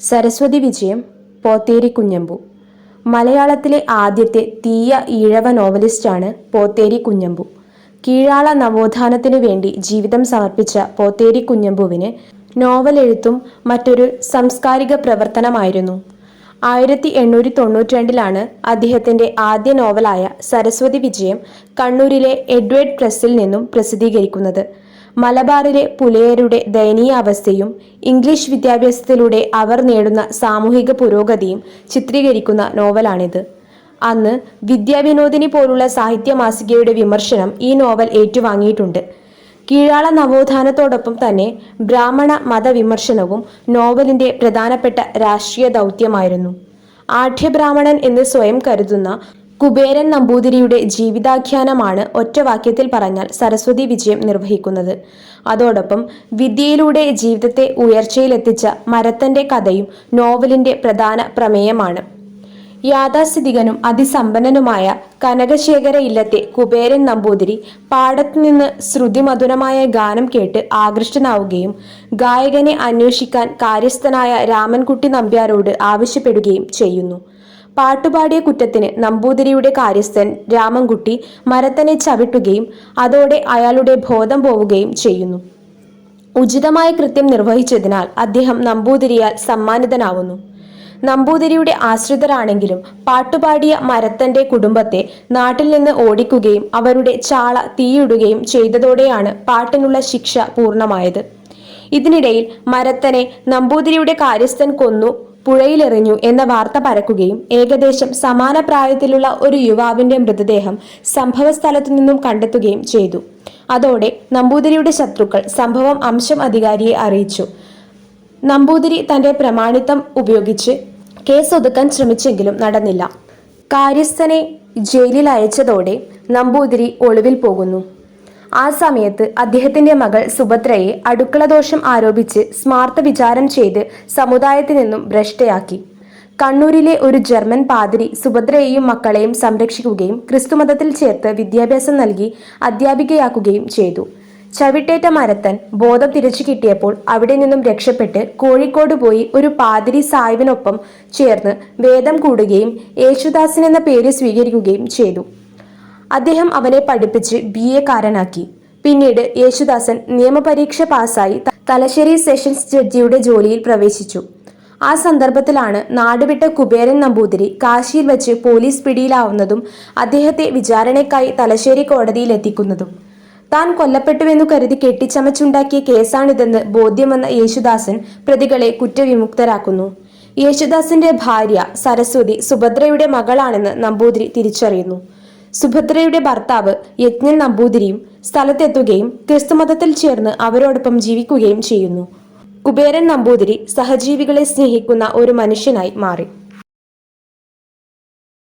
സരസ്വതി വിജയം പോത്തേരി കുഞ്ഞമ്പു. മലയാളത്തിലെ ആദ്യത്തെ തീയ ഈഴവ നോവലിസ്റ്റാണ് പോത്തേരി കുഞ്ഞമ്പു. കീഴാള നവോത്ഥാനത്തിനു വേണ്ടി ജീവിതം സമർപ്പിച്ച പോത്തേരി കുഞ്ഞമ്പുവിന് നോവൽ എഴുത്തും മറ്റൊരു സാംസ്കാരിക പ്രവർത്തനമായിരുന്നു. ആയിരത്തി എണ്ണൂറ്റി തൊണ്ണൂറ്റി രണ്ടിലാണ് അദ്ദേഹത്തിന്റെ ആദ്യ നോവലായ സരസ്വതി വിജയം കണ്ണൂരിലെ എഡ്വേർഡ് പ്രസ്സിൽ നിന്നും പ്രസിദ്ധീകരിക്കുന്നത്. മലബാറിലെ പുലയരുടെ ദയനീയ അവസ്ഥയും ഇംഗ്ലീഷ് വിദ്യാഭ്യാസത്തിലൂടെ അവർ നേടുന്ന സാമൂഹിക പുരോഗതിയും ചിത്രീകരിക്കുന്ന നോവലാണിത്. അന്ന് വിദ്യാവിനോദിനി പോലുള്ള സാഹിത്യ മാസികയുടെ വിമർശനം ഈ നോവൽ ഏറ്റുവാങ്ങിയിട്ടുണ്ട്. കീഴാള നവോത്ഥാനത്തോടൊപ്പം തന്നെ ബ്രാഹ്മണ മതവിമർശനവും നോവലിന്റെ പ്രധാനപ്പെട്ട രാഷ്ട്രീയ ദൗത്യമായിരുന്നു. ആഠ്യബ്രാഹ്മണൻ എന്ന് സ്വയം കരുതുന്ന കുബേരൻ നമ്പൂതിരിയുടെ ജീവിതാഖ്യാനമാണ് ഒറ്റവാക്യത്തിൽ പറഞ്ഞാൽ സരസ്വതി വിജയം നിർവഹിക്കുന്നത്. അതോടൊപ്പം വിദ്യയിലൂടെ ജീവിതത്തെ ഉയർച്ചയിലെത്തിച്ച മരത്തന്റെ കഥയും നോവലിന്റെ പ്രധാന പ്രമേയമാണ്. യാഥാസ്ഥിതികനും അതിസമ്പന്നനുമായ കനകശേഖര ഇല്ലത്തെ കുബേരൻ നമ്പൂതിരി പാടത്തു നിന്ന് ശ്രുതിമധുരമായ ഗാനം കേട്ട് ആകൃഷ്ടനാവുകയും ഗായകനെ അന്വേഷിക്കാൻ കാര്യസ്ഥനായ രാമൻകുട്ടി നമ്പ്യാരോട് ആവശ്യപ്പെടുകയും ചെയ്യുന്നു. പാട്ടുപാടിയ കുറ്റത്തിന് നമ്പൂതിരിയുടെ കാര്യസ്ഥൻ രാമൻകുട്ടി മരത്തനെ ചവിട്ടുകയും അതോടെ അയാളുടെ ബോധം പോവുകയും ചെയ്യുന്നു. ഉചിതമായ കൃത്യം നിർവഹിച്ചതിനാൽ അദ്ദേഹം നമ്പൂതിരിയാൽ സമ്മാനിതനാവുന്നു. നമ്പൂതിരിയുടെ ആശ്രിതരാണെങ്കിലും പാട്ടുപാടിയ മരത്തന്റെ കുടുംബത്തെ നാട്ടിൽ നിന്ന് ഓടിക്കുകയും അവരുടെ ചാള തീയിടുകയും ചെയ്തതോടെയാണ് പാട്ടിനുള്ള ശിക്ഷ പൂർണമായത്. ഇതിനിടയിൽ മരത്തനെ നമ്പൂതിരിയുടെ കാര്യസ്ഥൻ കൊന്നു പുഴയിലെറിഞ്ഞു എന്ന വാർത്ത പരക്കുകയും ഏകദേശം സമാന പ്രായത്തിലുള്ള ഒരു യുവാവിന്റെ മൃതദേഹം സംഭവ സ്ഥലത്തു നിന്നും കണ്ടെത്തുകയും ചെയ്തു. അതോടെ നമ്പൂതിരിയുടെ ശത്രുക്കൾ സംഭവം അംശം അധികാരിയെ അറിയിച്ചു. നമ്പൂതിരി തന്റെ പ്രമാണിത്വം ഉപയോഗിച്ച് കേസ് ഒതുക്കാൻ ശ്രമിച്ചെങ്കിലും നടന്നില്ല. കാര്യസ്ഥനെ ജയിലിൽ അയച്ചതോടെ നമ്പൂതിരി ഒളിവിൽ പോകുന്നു. ആ സമയത്ത് അദ്ദേഹത്തിന്റെ മകൾ സുഭദ്രയെ അടുക്കളദോഷം ആരോപിച്ച് സ്മാർത്ഥ വിചാരം ചെയ്ത് സമുദായത്തിൽ നിന്നും ഭ്രഷ്ടയാക്കി. കണ്ണൂരിലെ ഒരു ജർമ്മൻ പാതിരി സുഭദ്രയെയും മക്കളെയും സംരക്ഷിക്കുകയും ക്രിസ്തുമതത്തിൽ ചേർത്ത് വിദ്യാഭ്യാസം നൽകി അധ്യാപികയാക്കുകയും ചെയ്തു. ചവിട്ടേറ്റ മരത്തൻ ബോധം തിരിച്ചു കിട്ടിയപ്പോൾ അവിടെ നിന്നും രക്ഷപ്പെട്ട് കോഴിക്കോട് പോയി ഒരു പാതിരി സായിവിനൊപ്പം ചേർന്ന് വേദം കൂടുകയും യേശുദാസൻ എന്ന പേര് സ്വീകരിക്കുകയും ചെയ്തു. അദ്ദേഹം അവനെ പഠിപ്പിച്ച് ബി എ കാരനാക്കി. പിന്നീട് യേശുദാസൻ നിയമപരീക്ഷ പാസ്സായി തലശ്ശേരി സെഷൻസ് ജഡ്ജിയുടെ ജോലിയിൽ പ്രവേശിച്ചു. ആ സന്ദർഭത്തിലാണ് നാടുവിട്ട കുബേരൻ നമ്പൂതിരി കാശിയിൽ വെച്ച് പോലീസ് പിടിയിലാവുന്നതും അദ്ദേഹത്തെ വിചാരണയ്ക്കായി തലശ്ശേരി കോടതിയിൽ എത്തിക്കുന്നതും. താൻ കൊല്ലപ്പെട്ടുവെന്നു കരുതി കെട്ടിച്ചമച്ചുണ്ടാക്കിയ കേസാണിതെന്ന് ബോധ്യം വന്ന യേശുദാസൻ പ്രതികളെ കുറ്റവിമുക്തരാക്കുന്നു. യേശുദാസിന്റെ ഭാര്യ സരസ്വതി സുഭദ്രയുടെ മകളാണെന്ന് നമ്പൂതിരി തിരിച്ചറിയുന്നു. സുഭദ്രയുടെ ഭർത്താവ് യജ്ഞൻ നമ്പൂതിരിയും സ്ഥലത്തെത്തുകയും ക്രിസ്തുമതത്തിൽ ചേർന്ന് അവരോടൊപ്പം ജീവിക്കുകയും ചെയ്യുന്നു. കുബേരൻ നമ്പൂതിരി സഹജീവികളെ സ്നേഹിക്കുന്ന ഒരു മനുഷ്യനായി മാറി.